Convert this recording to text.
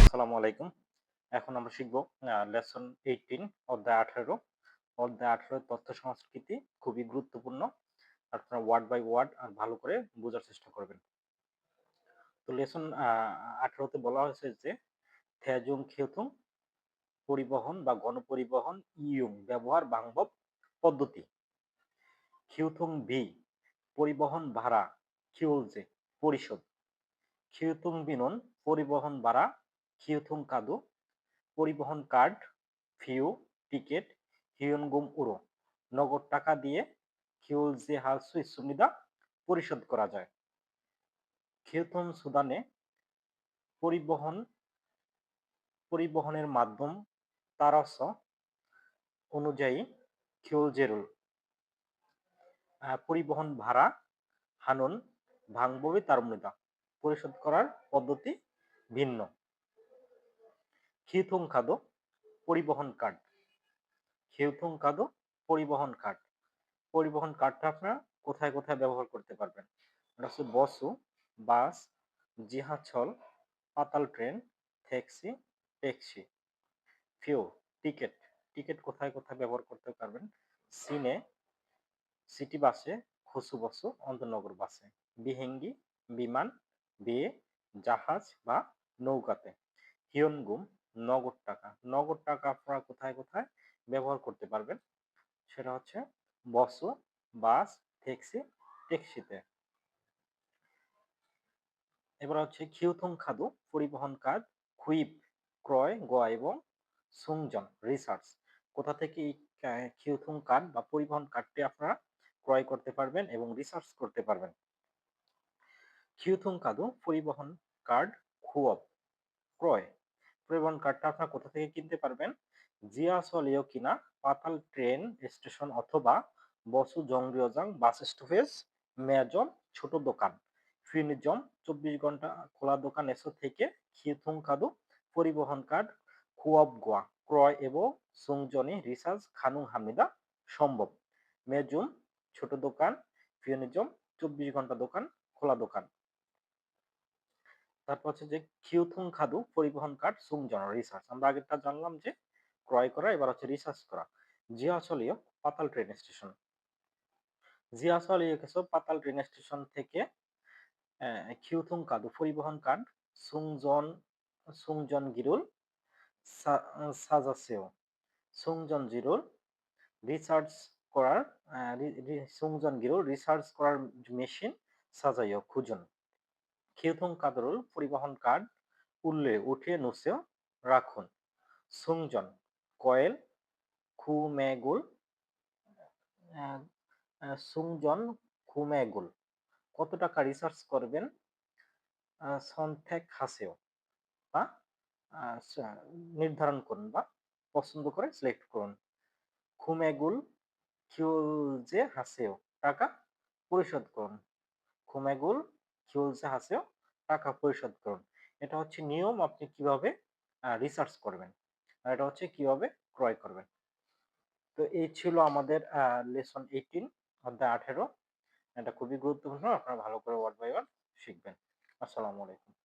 আসসালামু আলাইকুম। এখন আমরা শিখব লেসন এইটিন অধ্যায় আঠারো। অধ্যায় আঠারো তথ্য সংস্কৃতি খুবই গুরুত্বপূর্ণ। আপনারা ওয়ার্ড বাই ওয়ার্ড আর ভালো করে বোঝার চেষ্টা করবেন। তো লেসন আঠারোতে বলা হয়েছে যে পরিবহন বা গণপরিবহন ব্যবহার পদ্ধতি। খিউথুং ভি, পরিবহন ভাড়া পরিশোধ। খিউথুং বিনন, পরিবহন ভাড়া খিউথুং কাদু, পরিবহন কার্ড ফিউ টিকিট হিয়নগুম উড়ো। নগদ টাকা দিয়ে খিউল খিউলজে হালসু সুবিধা পরিশোধ করা যায়। খিউথুং সুদানে পরিবহন, পরিবহনের মাধ্যম তারস অনুযায়ী খিউলজেরুল পরিবহন ভাড়া, হানুন, ভাঙববি, তারমৃদা। পরিশোধ করার পদ্ধতি ভিন্ন। খিউথুং খাদো, পরিবহন কার্ড খিউথুং কাদো পরিবহন কার্ড পরিবহন কার্ডটা আপনারা কোথায় কোথায় ব্যবহার করতে পারবেন? হচ্ছে বসু, বাস জিহাছল পাতাল ট্রেন, ট্যাক্সি ট্যাক্সি। ফিউ, টিকিট। টিকিট কোথায় কোথায় ব্যবহার করতে পারবেন? সিনে, সিটি বাসে, খুসু বসু, অন্তনগর বাসে। বিহেঙ্গি, বিমান বিয়ে জাহাজ বা নৌকাতে। হিয়নগুম নগদ টাকা। নগদ টাকা আপনারা কোথায় কোথায় ব্যবহার করতে পারবেন? সেটা হচ্ছে বসু বাস ট্যাক্সি ট্যাক্সিতে। এবার হচ্ছে খিউথুং খাদু পরিবহন কাজ খুইপ ক্রয়, গোয়া এবং সুংজন রিসার্চ। কোথা থেকে এই খিউথুং কার্ড বা পরিবহন কার্ডটি আপনারা ক্রয় করতে পারবেন এবং রিসার্চ করতে পারবেন? খিউথুং কাদু, পরিবহন কার্ড খুয়ব ক্রয়। পরিবহন কার্ডটা আপনারা কোথা থেকে কিনতে পারবেন? জিয়াসলিও কিনা, পাতাল ট্রেন, স্টেশন অথবা বসু জংরিয়জাং বাস স্টপেজ, মেয়াজম, ছোট দোকান। ফিনিজম চব্বিশ ঘণ্টা খোলা দোকান এসো থেকে খিউথুং কাদু, পরিবহন কার্ড খুয়াব গোয়া, ক্রয় এবং সুংজনি রিসার্চ খানুং হামিদা সম্ভব। মেজুম ছোট দোকান ফিউনিজম চব্বিশ ঘণ্টা দোকান, খোলা দোকান। তারপর হচ্ছে যে খিউথুং খাদু পরিবহন কার্ড সুংজন রিসার্চ। আমরা আগেরটা জানলাম যে ক্রয় করা, এবার হচ্ছে রিসার্চ করা। জিয়াচলীয় পাতাল ট্রেন স্টেশন। জিয়াচলীয় কিছু পাতাল ট্রেন স্টেশন থেকে খিউথুং কাদু পরিবহন কার্ড সুংজন সুংজন গিরুল সাজাসেও সুংজন জিরুল রিসার্চ করার সুংজন গিরুল, রিসার্চ করার মেশিন সাজাইও খুঁজুন। খিউথুং কাদরুল পরিবহন কার্ড উল্লে উঠে নুসেও রাখুন। সুংজন, কয়েল, খুমেগুল সুংজন, খুমেগুল, কত টাকা রিসার্চ করবেন? সন্থেক হাসেও বা নির্ধারণ করুন বা, পছন্দ করে সিলেক্ট করুন। খুমেগুল খিউলজে হাসেও টাকা পরিশোধ করুন। খুমেগুল খিউলজে হাসেও টাকা পরিশোধ করুন। এটা হচ্ছে নিয়ম, আপনি কীভাবে রিসার্চ করবেন। আর এটা হচ্ছে কীভাবে ক্রয় করবেন। তো এই ছিল আমাদের লেসন এইটিন অধ্যায় আঠেরো। এটা খুবই গুরুত্বপূর্ণ, আপনারা ভালো করে ওয়ার্ড বাই ওয়ার্ড শিখবেন। আসসালামু আলাইকুম।